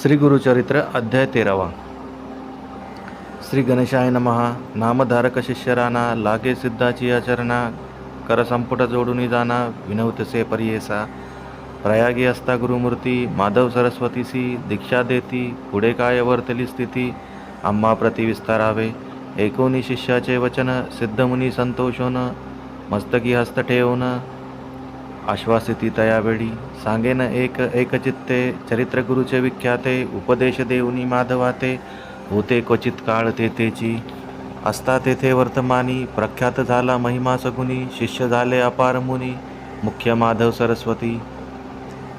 श्री गुरुचरित्र अध्याय तेरावा. श्री गणेशाय नमहा नामधारक शिष्यराना लागे सिद्धाची आचरणा करसंपुट जोडून जाना विनवतसे परियेसा. प्रयागी असता गुरुमूर्ती माधव सरस्वतीसी दीक्षा देती पुढे काय वर्तली स्थिती? आम्हा प्रति विस्तारावे. एकोणी शिष्याचे वचन सिद्धमुनी संतोषोन मस्तकी हस्त ठेवून आश्वासिती तयावेळी सांगेन एक एकचित्ते चरित्र गुरुचे विख्याते उपदेश देऊनी माधवाते होते क्वचित काळ तेथेची. असता तेथे वर्तमानी प्रख्यात झाला महिमा सगुनी शिष्य झाले अपार मुनी मुख्य माधव सरस्वती.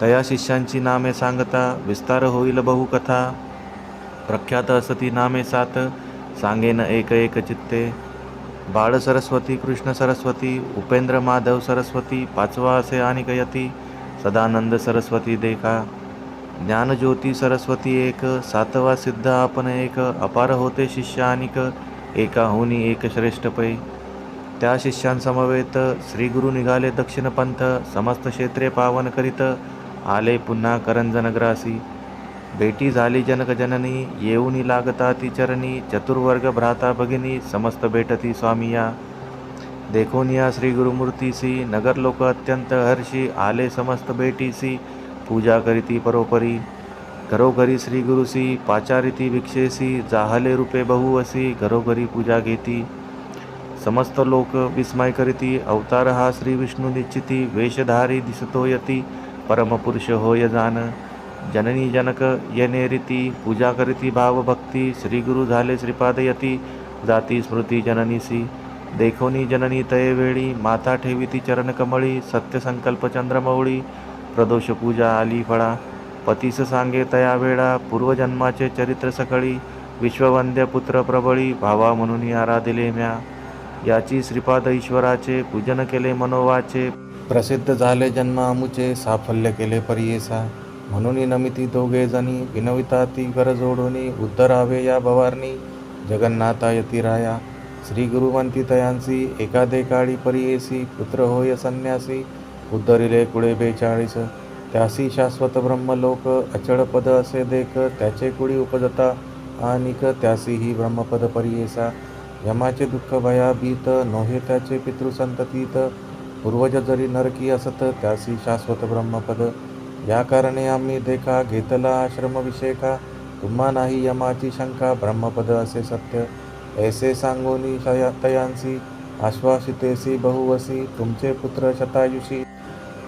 तया शिष्यांची नामे सांगता विस्तार होईल बहुकथा. प्रख्यात असती नामे सात सांगेन एक एक चित्ते बाळ सरस्वती कृष्ण सरस्वती उपेंद्र माधव सरस्वती पाचवा असे आणि कयती सदानंद सरस्वती देखा ज्ञानज्योती सरस्वती एक सातवा सिद्ध आपण एक अपार होते शिष्य आणिक एका होनी एक श्रेष्ठ पै. त्या शिष्यांसमवेत श्रीगुरु निघाले दक्षिणपंथ समस्त क्षेत्रे पावन करीत आले पुन्हा करंजनग्रासी. भेटी झाली जनक जननी येऊनी लागता ती चरणी चतुर्वर्ग भ्राता भगिनी समस्त भेटती स्वामिया. देखोनिया श्री गुरुमूर्तीसी नगर लोक अत्यंत हर्षी आले समस्त भेटीसी पूजा करीती परोपरी. घरोघरी श्री गुरुसी पाचारिती भिक्षेसी जाहले रूपे बहुवसी घरोघरी पूजा घेती. समस्त लोक विस्मय करीती अवतार हा श्री विष्णू निश्चिती वेशधारी दिसतो यती परमपुरुष होय जान. जननी जनक येणे रीती पूजा करीती भावभक्ती श्री गुरु झाले श्रीपाद यती जाती स्मृती जननीसी। देखोनी जननी तये वेळी माता ठेविती चरण कमळी सत्य संकल्प चंद्रमौळी प्रदोष पूजा आली फळा। पतीस सांगे तया वेळा पूर्वजन्माचे चरित्र सकळी विश्ववंद्य पुत्र प्रबळी भावा म्हणून आराधिले म्या। याची श्रीपाद ईश्वराचे पूजन केले मनोवाचे। प्रसिद्ध झाले जन्मामुचे साफल्य केले परियेसा। म्हणून नमिती दोघे जणी विनविता ती गरज जोडोनी उद्धरावे या भवारणी. जगन्नाथा यतिराया श्री गुरुवंती तयांसी एकादे काळी परियेसी पुत्र होय संन्यासी उद्धरिले कुळे बेचाळीस. त्यासी शाश्वत ब्रह्मलोक अचळ पद असे देख त्याचे कुळी उपजता आणिक त्यासी ही ब्रह्मपद परियेसा. यमाचे दुःख भयाभीत नोहे त्याचे पितृसंततीत पूर्वज जरी नरकी असत त्यासी शाश्वत ब्रह्मपद. या कारणे आम्ही देखा घेतला आश्रम विषेका तुम्हा नाही यमाची शंका ब्रह्मपद असे सत्य. ऐसे सांगोनी तयांसी आश्वासितेसी बहुवसी तुमचे पुत्र शतायुषी.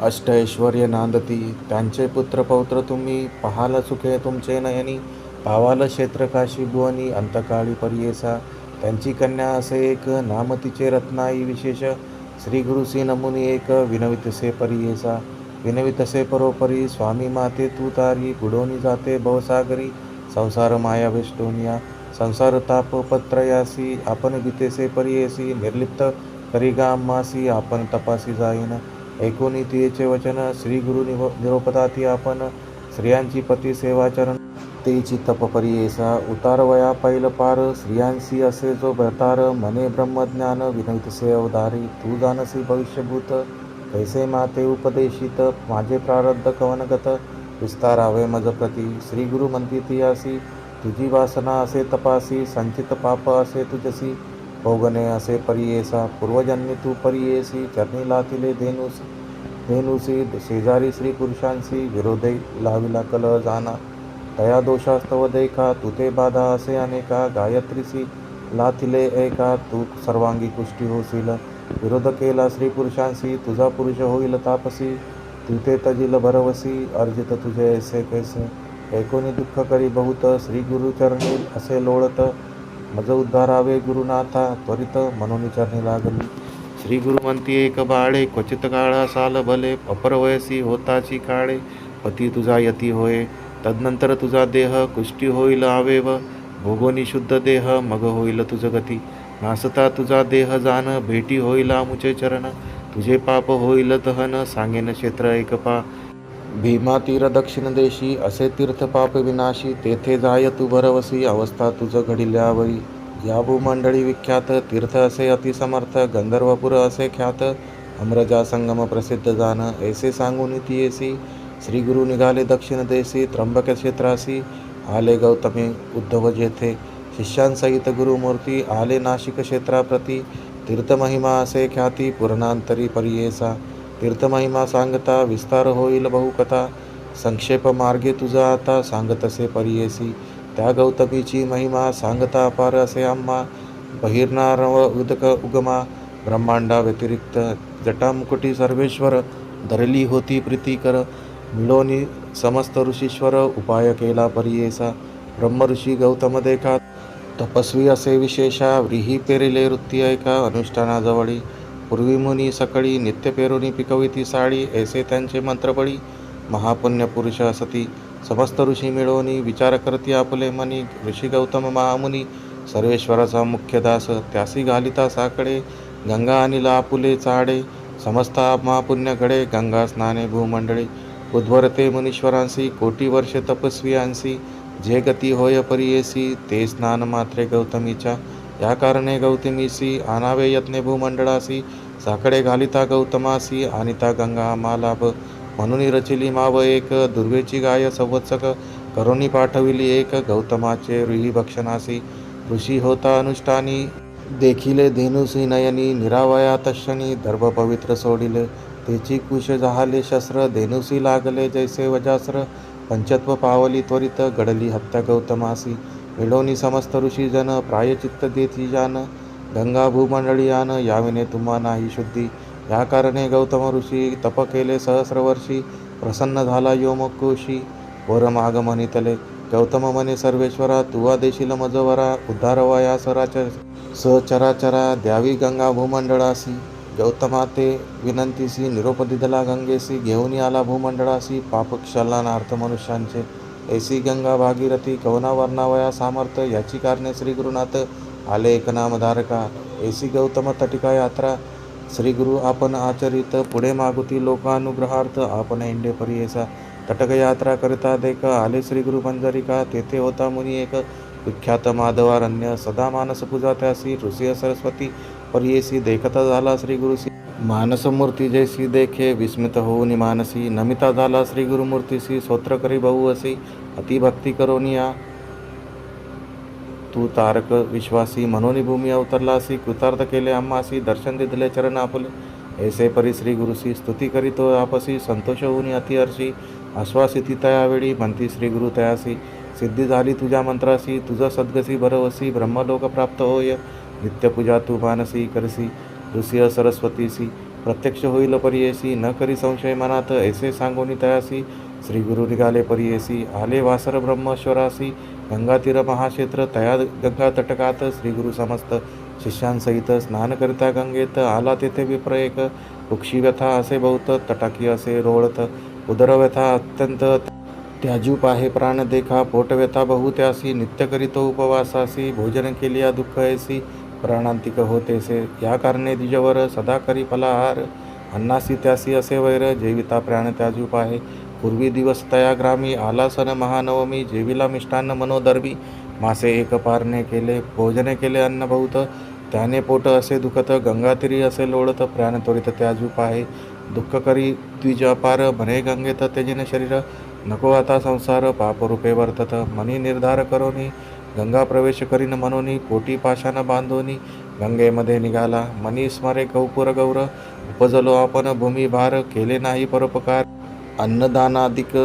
अष्टऐश्वर्य नांदती त्यांचे पुत्र पौत्र तुम्ही पहाल सुखे तुमचे नयनी. पावाल क्षेत्र काशी भुवनी अंतकाळी परियेसा. त्यांची कन्या असे एक नाम तिचे रत्नाई विशेष. श्री गुरुसी नमुनी एक विनवितसे परियेसा. विनवितसे परोपरी स्वामी माते तू तारी बुडोनी जाते भवसागरी संसार माया वेष्टोनिया संसार ताप पत्रयासी आपण गीतेसे परियेसी निर्लिप्त करिगा मासी आपण तपासी जाईन. ऐकोनी तिचे वचन श्री गुरु निव निरोपताती आपण स्त्रियांची पती सेवाचरण तेची तप परियेसा उतार वया पैल पार स्त्रियांसी असे जो भरतार मने ब्रह्मज्ञान विनवितसे अवधारी तू जानसी भविष्यभूत. कैसे माते उपदेशित? माझे प्रारब्ध कवनगत? विस्तारावे मज प्रती। श्री गुरु म्हणती तियासी तुझी वासना असे तपासी। संचित पाप असे तुझसी। भोगणे असे परियेसा। पूर्वजन्मी तू परियेसी। चरणी लाथिले धेनुस। धेनुसी। शेजारी स्त्री पुरुषांसी। विरोधे लाविला कल जाना। तया दोषास्तव देखा। तुते बाधा असे अनेका। गायत्रीसी लाथिले एका। तू सर्वांगी कुष्टी होशील। विरोध केला स्त्री पुरुषांशी तुझा पुरुष होईल तापसी तुते तजिल भरवसी अर्जित तुझे ऐसे कैसे? ऐकोनी दुःख करी बहुत श्री गुरु चरणी असे लोळत मज उद्धारावे गुरुनाथा त्वरित म्हणून चरणी लागली. श्री गुरुमंती एक बाळे क्वचित काळा साल भले अपरवयसी होताची काळे पती तुझा यती होय तदनंतर तुझा देह कुष्टी होईल आवेव भोगोनी शुद्ध देह मग होईल तुझ गती. नासता तुझा देह जाण भेटी होईल आमुचे चरण. तुझे पाप होईल तहन सांगेन क्षेत्र एकपा भीमा तीर दक्षिण देशी असे तीर्थ पाप विनाशी तेथे जाय तू भरवसी अवस्था तुझ घडिल्यावरी. या भूमंडळी विख्यात तीर्थ असे अतिसमर्थ गंधर्वपुर असे ख्यात. अमरजा संगम प्रसिद्ध जान ऐसे सांगून तियेसी श्री गुरु निघाले दक्षिण देशी त्र्यंबक क्षेत्रासी. आले गौतमी उद्धव जेथे. शिष्यांसहित गुरुमूर्ती आले नाशिक क्षेत्राप्रती. तीर्थमहिमा असे ख्याती पूर्णांतरी परियेसा. तीर्थमहिमा सांगता विस्तार होईल बहुकथा. संक्षेप मार्गे तुझा आता सांगतसे परियेसी. त्या गौतमीची महिमा सांगता अपार असे आम्हा. बहिर्नारव उदक उगमा. ब्रह्मांडा व्यतिरिक्त जटामुकुटी सर्वेश्वर. धरली होती प्रीतिकर. मिळोनी समस्त ऋषीश्वर. उपाय केला परियेसा. ब्रह्मऋषी गौतम देखा तपस्वी असे विशेषा व्रीही पेरिले वृत्ती ऐका अनुष्ठानाजवळी पूर्वी मुनी सकाळी नित्य पेरुनी पिकविती साडी ऐसे त्यांचे मंत्रबळी महापुण्य पुरुष असती समस्त ऋषी मिळवणी विचार करती आपले मनी ऋषी गौतम महामुनी सर्वेश्वराचा मुख्य दास त्यासी घालिता साकडे गंगा अनिल आपुले चाडे समस्त महापुण्य घडे गंगा स्नाने भूमंडळी उद्वरते मुनीश्वरांसी कोटी वर्ष तपस्वियांसी जे गती होय परियेसी ते स्नान मात्रे गौतमीच्या या कारणे गौतमीसी आणावे यत्ने भूमंडळासी साकडे घालिता गौतमासी अनिता गंगा मालाभ म्हणून रचिली माव एक दुर्वेची गाय संवत्सक करोनी पाठविली एक गौतमाचे रुही भक्षणासी ऋषी होता अनुष्ठानी देखिले धेनुसी नयनी निरावया तशनी दर्भ पवित्र सोडिले तेची कुश जहाले शस्त्र धेनुसी लागले जैसे वजास्त्र पंचत्व पावली त्वरित घडली हत्या गौतमासी. मिळवणी समस्त ऋषीजन प्रायचित्त देती जान. गंगा भूमंडळी यान याविने तुम्हा नाही शुद्धी. या कारणे गौतम ऋषी तप केले सहस्रवर्षी. प्रसन्न झाला योमकोशी. वरमाग म्हणितले गौतम म्हणे सर्वेश्वरा तुवा देशील मजवरा. उद्धारवा या सराच सचराचरा. द्यावी गंगा भूमंडळासी. गौतमा ते विनंतीसी निरोपदिदला गंगेसी घेऊन आला भूमंडळासी पापक्षलानार्थ मनुष्यांचे ऐसी गंगा भागीरथी कवना वर्णावया सामर्थ्य याची कारणे श्री गुरुनाथ आले एकनामधारका. ऐसी गौतम तटिका यात्रा श्री गुरु आपण आचरित पुढे मागुती लोकानुग्रहार्थ आपण इंडे परियेसा. तटक यात्रा करिता देख आले श्री गुरु मंजरिका तेथे होता मुनी एक. विख्यात माधवारण्य सदा मानस पूजा त्यासी ऋषी सरस्वती परियेसी देखता झाला श्री गुरुसी मानसमूर्ती जैसी देखे विस्मित होऊनी मानसी नमिता झाला श्री गुरुमूर्तीसी स्तोत्र करी बहु असी। अतिभक्ती करोनिया तू तारक विश्वासी मनोनी भूमी अवतरलासी कृतार्थ केले आम्हासी दर्शन दिले चरण आपले। ऐसे परी श्री गुरुसी स्तुती करीतो आपसी संतोष होऊन अतिहर्षी आश्वासिती तयावेळी म्हणती श्री गुरु तयासी सिद्धी झाली तुझ्या मंत्रासी तुझं सद्गसी भरवसी ब्रह्मलोक प्राप्त होय। नित्यपूजा तू मानसी करसी ऋषी सरस्वतीसी प्रत्यक्ष होईल परियेसी न करी संशय मनात ऐसे सांगोनी तयासी श्री गुरु निघाले परियेसी आले वासर ब्रह्मेश्वरासी गंगातीर महाक्षेत्र तया गंगा तटकात श्री गुरु समस्त शिष्यांसहित स्नान करिता गंगेत आला तेथे विप्रयेक एक उक्षी व्यथा असे बहुत तटाकी असे रोळत उदरव्यथा अत्यंत त्याजूप आहे प्राण देखा पोटव्यथा व्यथा बहुत्यासी नित्य करीतो उपवासासी भोजन केलिया दुःख ऐसी प्राणांतिक होतेसे या कारणे द्विजवर सदाकरी फलाहार अन्नासी त्यासी असे वैर जेविता प्राण त्याजूप आहे पूर्वी दिवस तया ग्रामी आला सन महानवमी जेविला मिष्टान्न मनोदर्वी मासे एक पारणे केले भोजने केले अन्न बहुत त्याने पोट असे दुखत गंगातिरी असे लोळत प्राण त्वरित त्याजूप आहे दुःख करी द्विज अपार भरे गंगेत तेजिन शरीर. नको आता संसार पापरूपे वर्तत. मनी निर्धार करोनी. गंगा प्रवेश करीन मनोनी पोटी पाशान बांधोनी गंगेमध्ये निघाला. मनी स्मरे गौपुर गौर उपजलो आपण भूमी भार केले नाही परोपकार. अन्नदानादिक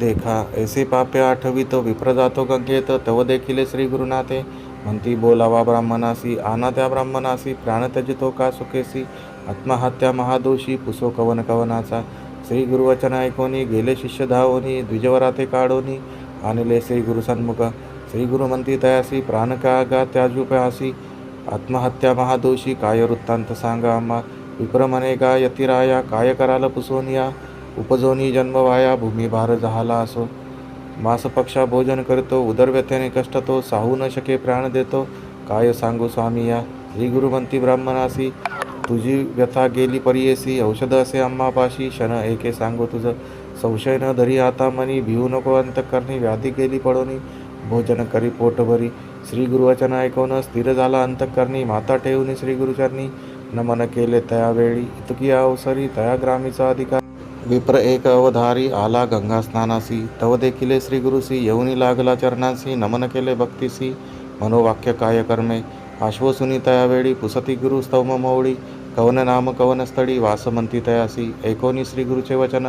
देखा ऐसे पापे आठवितो विप्र जातो गंगेत तव देखील श्री गुरुनाथे. म्हणती बोलावा ब्राह्मणासी आना त्या ब्राह्मणासी प्राण त्यजितो का सुखेसी. आत्महत्या महादोषी पुसो कवन कवनाचा. श्री गुरुवचन ऐकोनी गेले शिष्य धावोनी द्विजवराते काढोनी आणले श्री गुरुसन्मुख श्री गुरुमंती तयासी प्राण का त्याजुपयासी आत्महत्या महादोषी काय वृत्तांत सांगा आम्हा विक्रमने गा यतिराया काय कराल पुसोनिया उपजोनी जन्म वाया भूमिभार झाला असो मासपक्षा भोजन करतो उदरव्यथेने कष्टतो साहू न शके प्राण देतो काय सांगू स्वामी या श्री गुरुमंती ब्राह्मणासी तुझी व्यथा गेली परियेसी औषध असे अम्मापाशी क्षण एके सांगू तुझं संशय न धरी आता मनी भिऊ नको अंतकरणी व्याधी गेली पडोनी भोजन करी पोटभरी श्री गुरुवचन ऐकून स्थिर झाला अंतकरणी माता ठेवून श्री गुरुचरणी नमन केले त्यावेळी. इतकी अवसरी तया ग्रामीचा अधिकार. विप्र एक अवधारी आला गंगा स्नानासी तव देखिले श्री गुरुसी येऊनी लागला चरणासी नमन केले भक्तीसी. मनोवाक्य काय कर्मे आश्वसुनी तयावेळी पुसती गुरु स्तवम मौळी. कवन नाम कवन स्थळी वासमंती तयासी. ऐकोनी श्री गुरुचे वचन.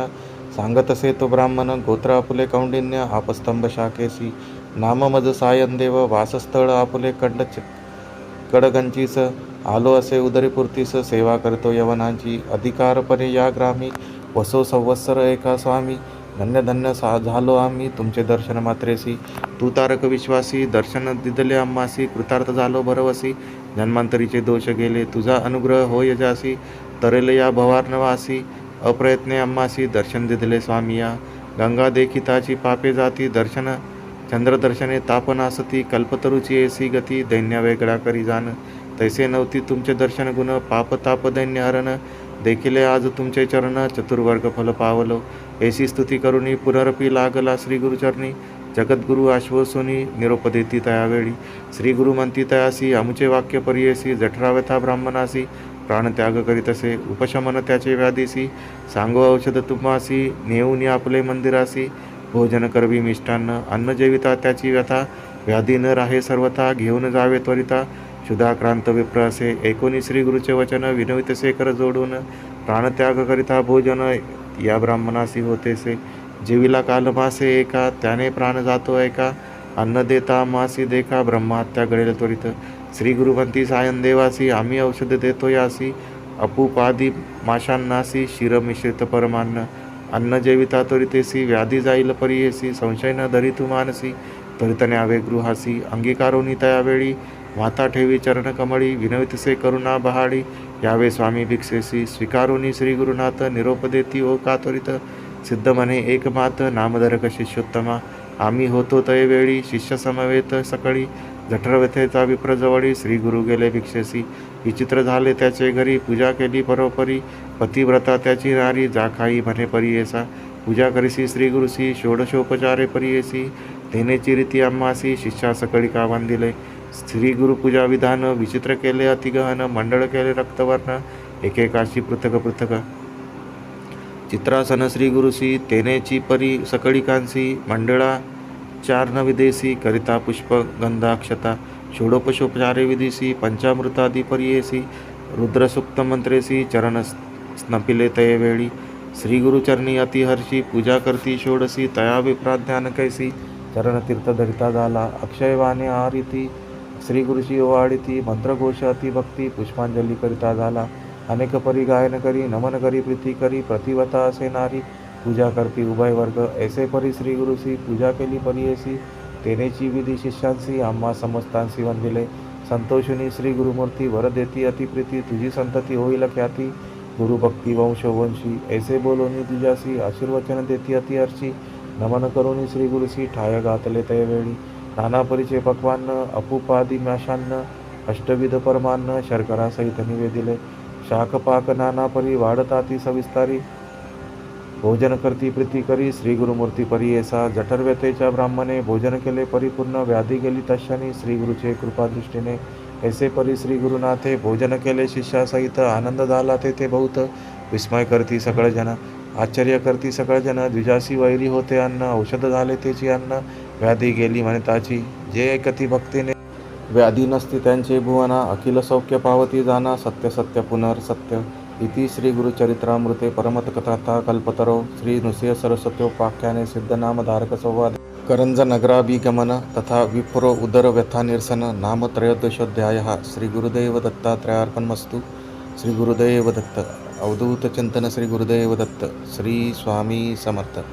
सांगतसे तो ब्राह्मण गोत्र आपुले कौंडिन्य आपस्तंभ शाखेसी. नाम मज सायनदेव वासस्थळ आपुले कंड कडगंचीस आलो असे उदरीपुरतीस सेवा करतो यवनांची. अधिकारपणे या ग्रामी वसो संवत्सर एका स्वामी. धन्य धन्य सा झालो आम्ही तुमचे दर्शन मात्रेसी. तू तारक विश्वासी दर्शन दिदले आम्हासी कृतार्थ झालो भरवसी. जन्मांतरीचे दोष गेले तुझा अनुग्रह होय जासी. तरेल या भवार्नवासी अप्रयत्ने आम्हासी दर्शन दिदले स्वामिया. गंगा देखिताची पापे जाती दर्शन चंद्रदर्शने तापनासती कल्पतरुची एसी गती दैन्या वेगळा करी जाण तैसे नव्हती तुमचे दर्शन गुण पाप ताप दैन्य हरण. देखिले आज तुमचे चरण चतुर्वर्ग फल पावलो. एसी स्तुती करुणी पुनरपी लागला श्री गुरुचरणी जगद्गुरु आश्वसुनी निरोप देती तयावेळी. श्री गुरु म्हणती तयासी अमुचे वाक्य परियसी जठराव्यथा ब्राह्मणासी. प्राणत्याग करीतसे उपशमन त्याचे व्याधीसी. सांगो औषध तुम्हासी नेऊनी आपले मंदिरासी. भोजन करवी मिष्टान्न अन्न जेविता त्याची व्यथा. व्याधी न राहे सर्वथा घेऊन जावे त्वरिता. क्षुधाक्रांत विप्र असे एकोणी श्री गुरुचे वचन विनवितसे कर जोडून. प्राणत्याग करिता भोजन या ब्राह्मणासी होतेसे जीवीला काल मासे एका त्याने प्राण जातो ऐका अन्न देता मासी देखा ब्रह्महत्या घडेल त्वरित. श्री गुरुमंती सायन देवासी आम्ही औषध देतो यासी अपुपादी माशांनासी शिर मिश्रित परमान्न. अन्न जेविता त्वरितेसी व्याधी जाईल परियेसी संशय न धरी तू मानसी त्वरितने आवे गृहासी अंगीकारोनी त्यावेळी माता ठेवी चरण कमळी विनवितसे करुणा बहाडी यावे स्वामी भिक्षेसी स्वीकारोनी श्री गुरुनाथ निरोप देती ओ का त्वरित सिद्ध म्हणे एकमात नामधरक शिष्योत्तमा आम्ही होतो तयवेळी शिष्य समवेत सकळी जठरव्यथेचा विप्रजवळी श्री गुरु गेले भिक्षेसी विचित्र झाले त्याचे घरी पूजा केली परोपरी पतिव्रता त्याची नारी जाखाई म्हणे परियेसा. पूजा करीसी श्री गुरुसी षोडशोपचारे परियेसी. तेनेची रीती आम्हासी शिष्या सकळी का दिले. श्री गुरुपूजा विधान विचित्र केले अतिगहन मंडळ केले रक्तवर्ण. एकेकाशी पृथक पृथक. चित्रासन श्री गुरुसी तेनेची परी सकळिकांसी मंडळा चारण विदेशी करिता पुष्प गंधाक्षता. षोडोपशोपचारे विदेशी पंचामृतादी परियेसी. रुद्रसुक्त मंत्रेसी चरण स्नपिले तये वेळी. श्री गुरुचरणी अतिहर्षी पूजा करती षोडसी तया विप्राध्यान कैसी चरण तीर्थ धरिता झाला अक्षयवाने आरिती श्री गुरुशी ओवाडिती मंत्रघोष अतिभक्ती पुष्पांजली करिता झाला अनेक परी गायन करी नमन करी प्रीती करी प्रतिवता असे नारी पूजा करती उभय वर्ग ऐसे परी श्री गुरुसी पूजा केली परियेसी तेनेची विधी शिष्यांसी आम्हा समस्तांसी वंदिले. संतोषिनी श्री गुरुमूर्ती वर देती अतिप्रीती तुझी संतती होईल ख्याती गुरुभक्ती वंशवंशी ऐसे बोलोनी तुझ्यासी आशीर्वचन देती अतिहर्षी नमन करोनी श्री गुरुसी ठाय गातले तयवेळी नाना परिचय पक्वान्न अपुपादी म्याशान्न अष्टविध परमान्न शर्करासहित निवेदिले। शाकपाक नाना परी वाढताती सविस्तारी। भोजन करती प्रीती करी श्री गुरुमूर्ती परी एसा जठर जठरव्यतेच्या ब्राह्मणे भोजन केले परिपूर्ण व्याधी गेली तशानी श्री गुरुचे कृपादृष्टीने ऐसे परी श्री गुरुनाथे भोजन केले शिष्यासहित आनंद झाला तेथे बहुत. विस्मय करती सगळेजण आश्चर्य करती सगळेजण द्विजासी वैरी होते अन्न औषध झाले तेची अन्न व्याधी गेली म्हणताची जे ऐकती भक्तीने व्याधी नसती त्यांचे भुवना अखिल सौख्य पावती जाना सत्य सत्य पुनर्सत्य इति श्री गुरुचरित्रामृते परमतकथा कल्पतरो. श्री नृसिंह सरस्वत्योपाख्याने सिद्धनामधारक संवाद. करंज नगराभिगमन तथा विप्रो उदर व्यथा निरसन नाम त्रयोदशोध्यायः श्री गुरुदेव दत्तात्रयार्पणमस्तु। श्री गुरुदेव दत्त। अवधूत चिंतन श्री गुरुदेव दत्त। श्री स्वामी समर्थ।